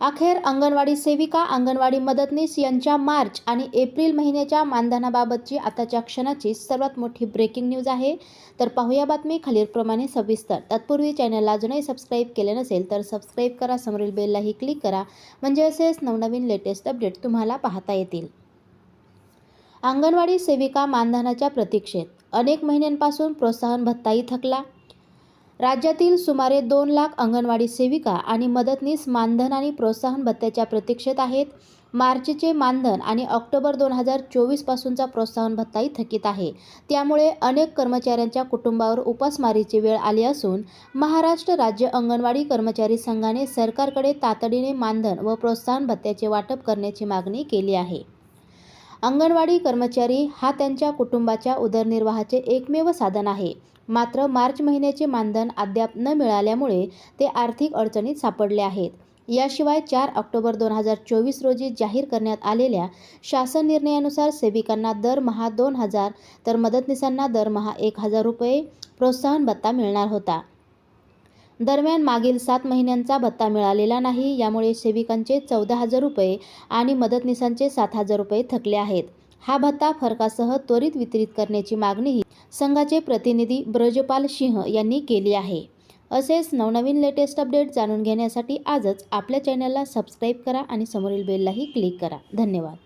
अखेर अंगणवाडी सेविका अंगणवाडी मदतनीस यांच्या मार्च आणि एप्रिल महिन्याच्या मानधनाबाबतची आताच्या क्षणाची सर्वात मोठी ब्रेकिंग न्यूज आहे. तर पाहूया बातमी खालीलप्रमाणे सविस्तर. तत्पूर्वी चॅनलला अजूनही सबस्क्राईब केले नसेल तर सबस्क्राईब करा समोरील बेललाही क्लिक करा. म्हणजे असेच नवनवीन लेटेस्ट अपडेट तुम्हाला पाहता येतील. अंगणवाडी सेविका मानधनाच्या प्रतीक्षेत. अनेक महिन्यांपासून प्रोत्साहन भत्ताही थकला. राज्यातील सुमारे दोन लाख अंगणवाडी सेविका आणि मदतनीस मानधन आणि प्रोत्साहन भत्त्याच्या प्रतीक्षेत आहेत. मार्चचे मानधन आणि ऑक्टोबर दोन हजार चोवीसपासूनचा प्रोत्साहन भत्ताही थकीत आहे. त्यामुळे अनेक कर्मचाऱ्यांच्या कुटुंबावर उपासमारीची वेळ आली असून महाराष्ट्र राज्य अंगणवाडी कर्मचारी संघाने सरकारकडे तातडीने मानधन व प्रोत्साहन भत्त्याचे वाटप करण्याची मागणी केली आहे. अंगणवाडी कर्मचारी हा त्यांच्या कुटुंबाच्या उदरनिर्वाहाचे एकमेव साधन आहे. मात्र मार्च महिन्याचे मानधन अद्याप न मिळाल्यामुळे ते आर्थिक अडचणीत सापडले आहेत. याशिवाय चार ऑक्टोबर दोन हजार चोवीस रोजी जाहीर करण्यात आलेल्या शासन निर्णयानुसार सेविकांना दरमहा दोन हजार तर मदतनीसांना दरमहा एक हजार रुपये प्रोत्साहन भत्ता मिळणार होता. दरम्यान मागील सात महिन्यांचा भत्ता मिळालेला नाही. यामुळे सेविकांचे चौदा हजार रुपये आणि मदतनीसांचे सात हजार रुपये थकले आहेत. हा भत्ता फरकासह त्वरित वितरित करण्याची मागणीही संघाचे प्रतिनिधी ब्रजपाल सिंह यांनी केली आहे. असेच नवनवीन लेटेस्ट अपडेट जाणून घेण्यासाठी आजच आपल्या चॅनलला सबस्क्राईब करा आणि समोरील बेललाही क्लिक करा. धन्यवाद.